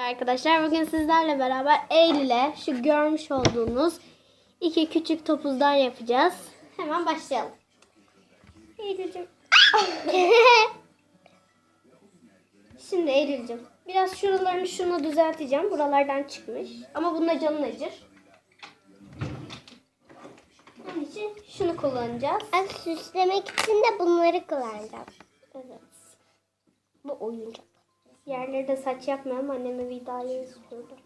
Arkadaşlar bugün sizlerle beraber Eylül'e şu görmüş olduğunuz iki küçük topuzdan yapacağız. Hemen başlayalım. Eylül'cüm. Şimdi Eylül'cüm biraz şuralarını şunu düzelteceğim. Buralardan çıkmış. Ama bunda canın acır. Onun için şunu kullanacağız. Ben süslemek için de bunları kullanacağım. Evet. Bu oyuncak. Yerleri de saç yapmayalım. Anneme vidayı istiyordu.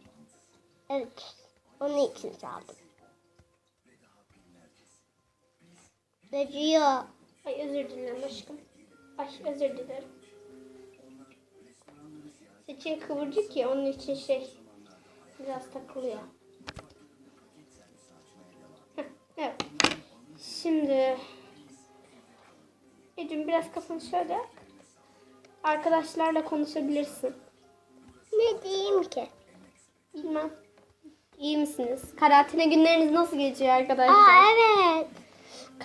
Evet. Onun için çaldım. Acıyor. Ay özür dilerim aşkım. Ay özür dilerim. Saçın kıvırcık ya onun için şey biraz takılıyor. Heh, evet. Şimdi Ecim biraz kafanı şöyle. Arkadaşlarla konuşabilirsin. Ne diyeyim ki? Bilmem. İyi misiniz? Karantina günleriniz nasıl geçiyor arkadaşlar? Aa evet.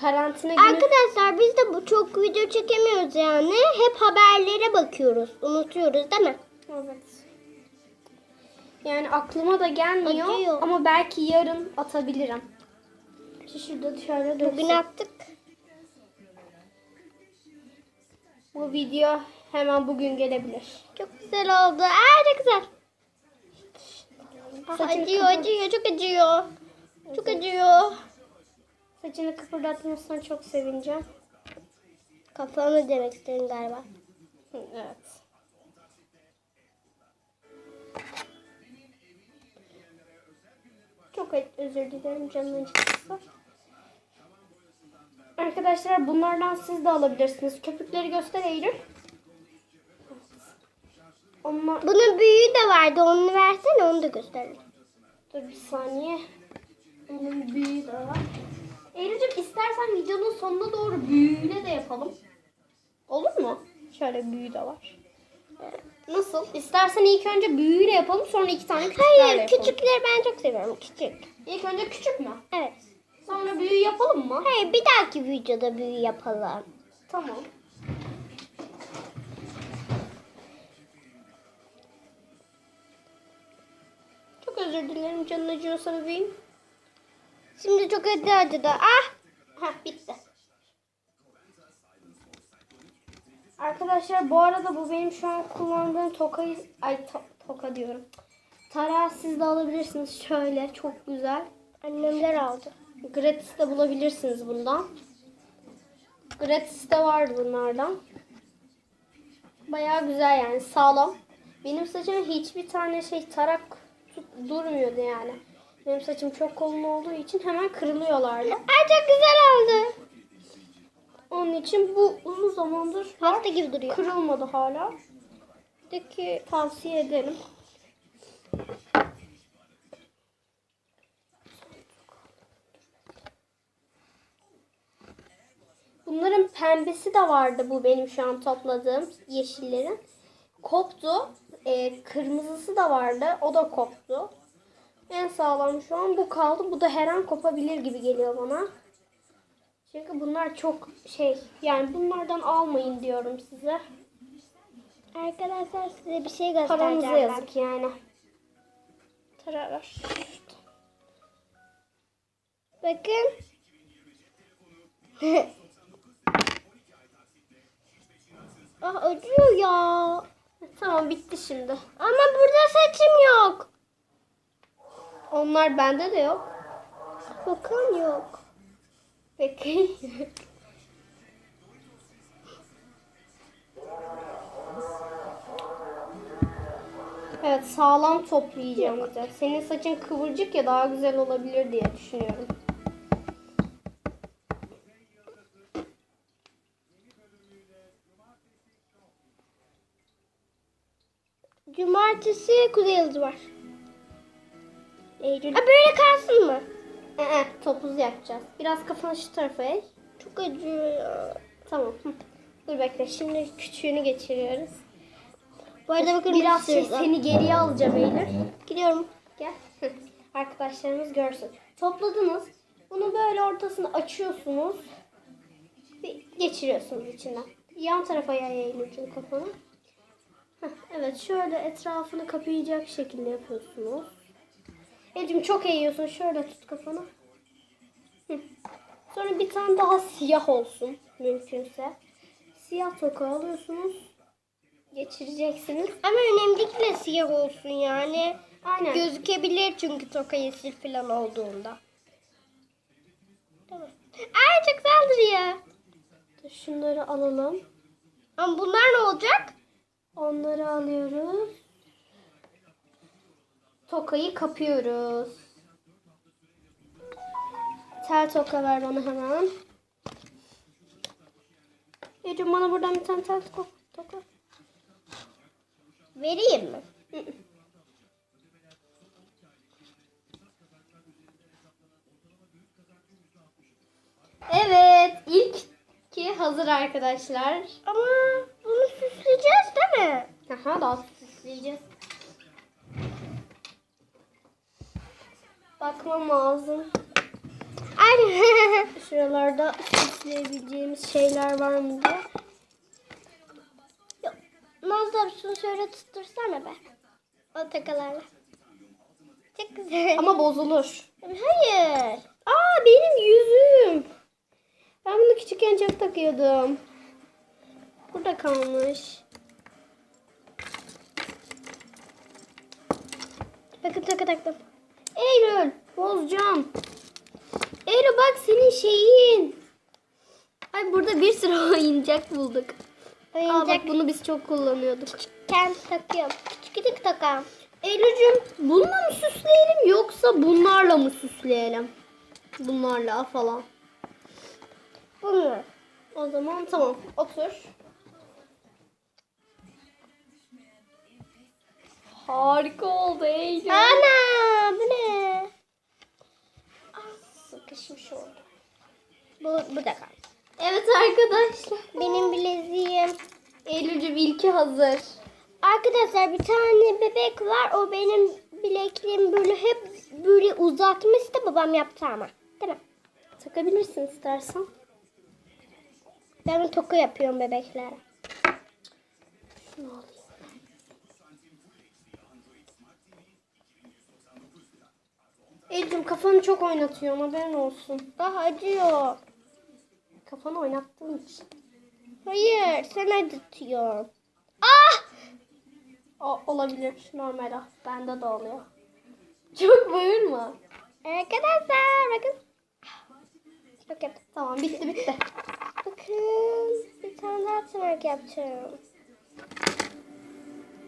Karantina günü... Arkadaşlar biz de bu çok video çekemiyoruz yani. Hep haberlere bakıyoruz. Unutuyoruz değil mi? Evet. Yani aklıma da gelmiyor Acıyor. ama belki yarın atabilirim. Şu Şurada şöyle dursun. Bugün attık. Bu video hemen bugün gelebilir. Çok güzel oldu. Aa çok güzel. Saçını acıyor acıyor çok acıyor. Çok acıyor. Saçını kıpırdatmasına çok sevineceğim. Kafamı demek istedin galiba. Evet. Çok özür dilerim canım acısı. Arkadaşlar bunlardan siz de alabilirsiniz. Köpükleri göster Eylül. Onlar... Bunun büyüğü de vardı. Onu versene onu da gösterelim. Dur bir saniye. Bunun büyüğü de var. Eylül'cüm istersen videonun sonuna doğru büyüğüyle de yapalım. Olur mu? Şöyle büyüğü de var. Nasıl? İstersen ilk önce büyüğüyle yapalım sonra iki tane küçüklerle Hayır yapalım. küçükleri ben çok seviyorum. Küçük. İlk önce küçük mü? Evet. Sonra büyüğü yapalım mı? Hayır bir dahaki videoda büyü yapalım. Tamam. Özür dilerim canın acıyorsa bebeğim. Şimdi çok acı acıdı. Ah! Heh bitti. Arkadaşlar bu arada bu benim şu an kullandığım tokayı ay to- toka diyorum. Tarağı siz de alabilirsiniz şöyle çok güzel. Annemler aldı. Gratis'te bulabilirsiniz bundan. Gratis'te vardı bunlardan. Bayağı güzel yani sağlam. Benim saçıma hiçbir tane şey tarak tut- durmuyordu yani. Benim saçım çok kalın olduğu için hemen kırılıyorlardı. Ay çok güzel oldu. Onun için bu uzun zamandır var. Hasta gibi duruyor. Kırılmadı hala. De ki tavsiye ederim. Bunların pembesi de vardı bu benim şu an topladığım yeşillerin. Koptu. Ee, kırmızısı da vardı. O da koptu. En sağlam şu an bu kaldı. Bu da her an kopabilir gibi geliyor bana. Çünkü bunlar çok şey yani bunlardan almayın diyorum size. Arkadaşlar size bir şey göstereceğim ben. yazık yani. Bakın. ah acıyor ya. Tamam bitti şimdi. Ama burada saçım yok. Onlar bende de yok. Bakın yok. Peki. evet sağlam toplayacağım bir. Senin saçın kıvırcık ya daha güzel olabilir diye düşünüyorum. Cumartesi kuzey yıldızı var. Eylül. Ha böyle kalsın mı? Ee, topuz yapacağız. Biraz kafanı şu tarafa eğ. Çok acıyor ya. Tamam. Dur bekle. Şimdi küçüğünü geçiriyoruz. Bu arada bakın Biraz şey, seni geriye alacağım Eylül. Gidiyorum. Gel. Arkadaşlarımız görsün. Topladınız. Bunu böyle ortasını açıyorsunuz. Ve geçiriyorsunuz içinden. Yan tarafa yay Eylül'cüm kafanı. Heh, evet şöyle etrafını kapayacak şekilde yapıyorsunuz. Ecim çok eğiyorsun. Şöyle tut kafanı. Hı. Sonra bir tane daha siyah olsun mümkünse. Siyah toka alıyorsunuz. Geçireceksiniz. Ama önemli ki de siyah olsun yani. Aynen. Gözükebilir çünkü toka yeşil falan olduğunda. Tamam. Ay çok güzel duruyor. Şunları alalım. Ama bunlar ne olacak? Onları alıyoruz. Tokayı kapıyoruz. Tel toka ver bana hemen. Ecim bana buradan bir tane tel toka. toka. Vereyim mi? Evet, ilk ki hazır arkadaşlar. Ama süsleyeceğiz değil mi? Aha, daha süsleyeceğiz. Bakmam lazım. Ay. Şuralarda süsleyebileceğimiz şeyler var mı diye. Yok. Nazlı şunu şöyle tuttursana be. O takalarla. Çok güzel. Ama bozulur. Hayır. Aa benim yüzüm. Ben bunu küçükken çok takıyordum. Burada kalmış. Bakın taka taktım. Eylül bozacağım. Eylül bak senin şeyin. Ay burada bir sürü oyuncak bulduk. Aa Oyuncak bak bunu biz çok kullanıyorduk. kendi takıyorum. Küçük takam. Eylül'cüm bununla mı süsleyelim yoksa bunlarla mı süsleyelim? Bunlarla falan. Bunu. O zaman tamam otur. Harika oldu Eylül. Ana bu ne? Sıkışmış oldu. Bu, bu da kal. Evet arkadaşlar. Benim bileziğim. Eylül'cüm ilki hazır. Arkadaşlar bir tane bebek var. O benim bilekliğim böyle hep böyle uzatmıştı. Babam yaptı ama. Değil mi? Takabilirsin istersen. Ben toka yapıyorum bebeklere. Şunu alayım. Eylül'cüm kafanı çok oynatıyorsun haberin olsun. Daha acıyor. Kafanı oynattığın için. Hayır sen acıtıyorsun. Ah! O, olabilir normal o. Bende de oluyor. Çok bağırma. Arkadaşlar bakın. Bakın. Tamam bitti bitti. Bakın. Bir tane daha tırnak yapacağım.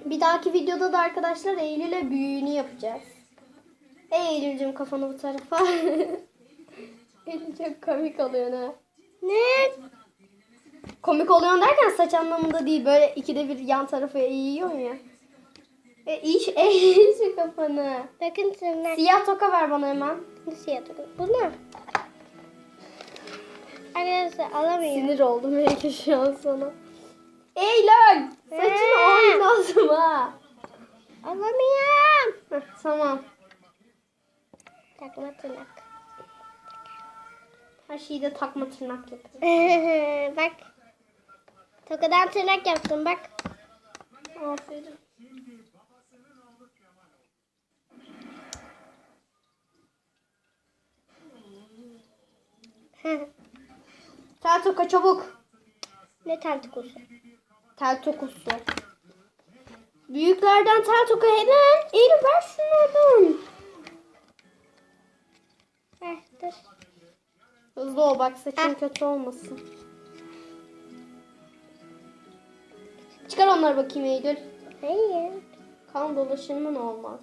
Bir dahaki videoda da arkadaşlar Eylül'e büyüğünü yapacağız. Ey Eylül'cüm kafanı bu tarafa. Eylül çok komik oluyor ha. Ne? Komik oluyorsun derken saç anlamında değil. Böyle ikide bir yan tarafa eğiyorsun ya. E, iş, eğil şu kafanı. Bakın tırnak. Siyah toka ver bana hemen. Nasıl yapalım? Bunu. Arkadaşlar alamıyorum. Sinir oldum belki şu an sana. Eylül! Saçını He. oynatma. Alamıyorum. Heh, tamam. Takma tırnak. Her şeyi de takma tırnak yapıyorum. bak. Tokadan tırnak yaptım bak. Aferin. Tel toka çabuk. ne tentikosu? Tel tokusu. Büyüklerden tel toka hemen. Eylül ver. Heh, dur. Hızlı ol bak saçın Heh. kötü olmasın. Çıkar onları bakayım Eylül. Hayır. Kan dolaşımın olmaz.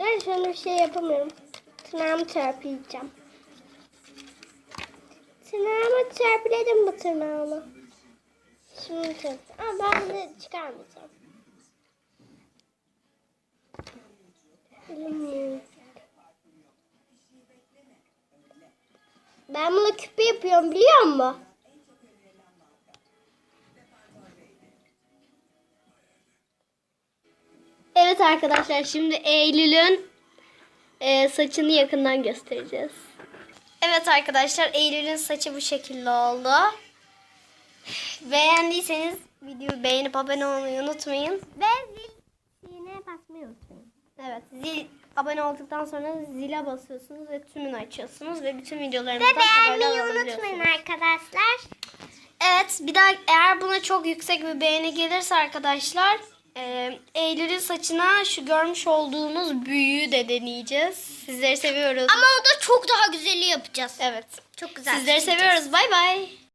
Ben şöyle bir şey yapamıyorum. Tırnağımı çarplayacağım. Tırnağımı çarpıladım bu tırnağımı. Şimdi çarp. Ama ben bunu çıkarmayacağım. Bilmiyorum. Ben bunu küpe yapıyorum biliyor musun? Evet arkadaşlar şimdi Eylül'ün e, saçını yakından göstereceğiz. Evet arkadaşlar Eylül'ün saçı bu şekilde oldu. Beğendiyseniz videoyu beğenip abone olmayı unutmayın. Ve zil basmayı unutmayın. Evet zil abone olduktan sonra zile basıyorsunuz ve tümünü açıyorsunuz ve bütün videolarımızdan Ve beğenmeyi unutmayın arkadaşlar. Evet bir daha eğer buna çok yüksek bir beğeni gelirse arkadaşlar e, Eylül'ün saçına şu görmüş olduğunuz büyüyü de deneyeceğiz. Sizleri seviyoruz. Ama o da çok daha güzeli yapacağız. Evet. Çok güzel. Sizleri seviyoruz. Bay bay.